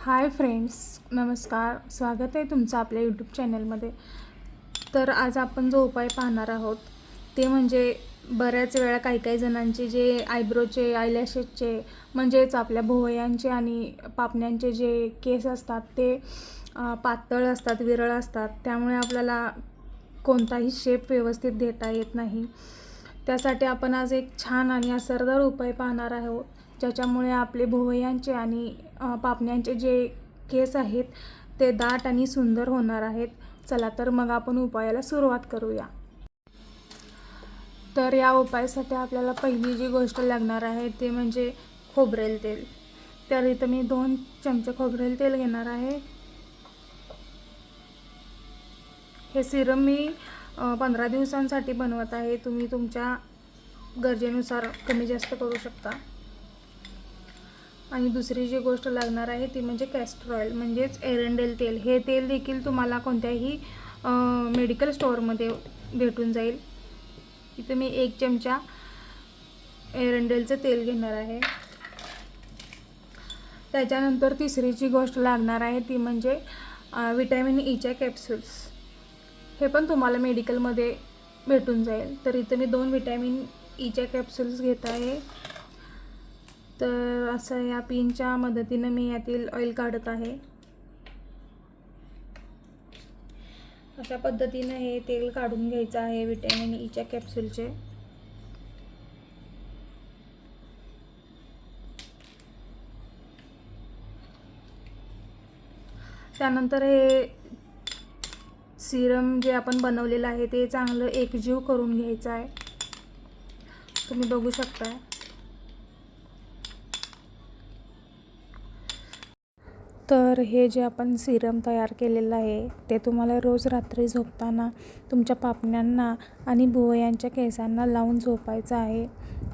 Hi friends नमस्कार. स्वागत आहे तुमचं आपल्या यूट्यूब चॅनलमध्ये तर आज आपण जो उपाय पाहणार आहोत ते म्हणजे बऱ्याच वेळा काही काही जणांचे जे आयब्रोचे आयलॅशेसचे म्हणजेच आपल्या भोवयांचे आणि पापण्यांचे जे केस असतात ते पातळ असतात विरळ असतात. त्यामुळे आपल्याला कोणताही शेप व्यवस्थित देता येत नाही. त्यासाठी आपण आज एक छान आणि असरदार उपाय पाहणार आहोत. ज्याच्यामुळे आपले भोवयांचे आणि पापण्यांचे जे केस आहेत ते दाट आणि सुंदर होणार आहेत. चला तर मग आपण उपायाला सुरुवात करूया. तर या उपायासाठी आपल्याला पहिली जी गोष्ट लागणार आहे ते म्हणजे खोबरेल तेल. तर इथं मी दोन चमचे खोबरेल तेल घेणार आहे. हे सिरम मी पंधरा दिवसांसाठी बनवत आहे. तुम्ही तुमच्या गरजेनुसार कमी जास्त करू शकता. आणि दुसरी जी गोष्ट लागणार आहे ती म्हणजे कॅस्टर ऑइल म्हणजेच एरंडेल तेल. हे तेल देखील तुम्हाला कोणत्याही मेडिकल स्टोअरमध्ये भेटून जाईल. इथे मी एक चमचा एरंडेलचं तेल घेणार आहे. त्याच्यानंतर तिसरी जी गोष्ट लागणार आहे ती म्हणजे विटॅमिन ईच्या कॅप्सूल्स हे पण तुम्हाला मेडिकलमध्ये भेटून जाईल. तर इथं मी दोन विटॅमिन ईच्या कॅप्सूल्स घेत आहे. तर असं या पिनच्या मदतीनं मी यातील ऑइल काढत आहे. अशा पद्धतीनं हे तेल काढून घ्यायचं आहे विटॅमिन ईच्या कॅप्सूलचे त्यानंतर हे सिरम जे आपण बनवलेलं आहे ते चांगलं एकजीव करून घ्यायचं आहे. तुम्ही बघू शकता तर हे जे आपण सिरम तयार केलेलं आहे ते तुम्हाला रोज रात्री झोपताना तुमच्या पापण्यांना आणि भुवयांच्या केसांना लावून झोपायचं आहे.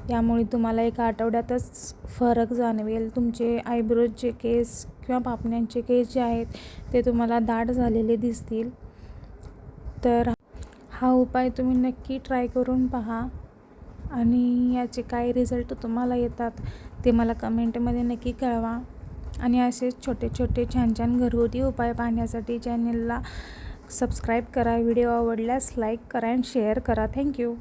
यामुळे तुम्हाला एका आठवड्यातच फरक जाणवेल. तुमचे आयब्रोजचे केस किंवा पापण्यांचे केस जे आहेत ते तुम्हाला दाट झालेले दिसतील. तर हा उपाय तुम्ही नक्की ट्राय करून पहा आणि याचे काय रिझल्ट तुम्हाला येतात ते मला कमेंटमध्ये नक्की कळवा. आणि असेच छोटे छोटे छान छान घरगुती उपाय पाहण्यासाठी चॅनलला सबस्क्राईब करा. व्हिडिओ आवडल्यास लाईक करा अँड शेअर करा. थँक्यू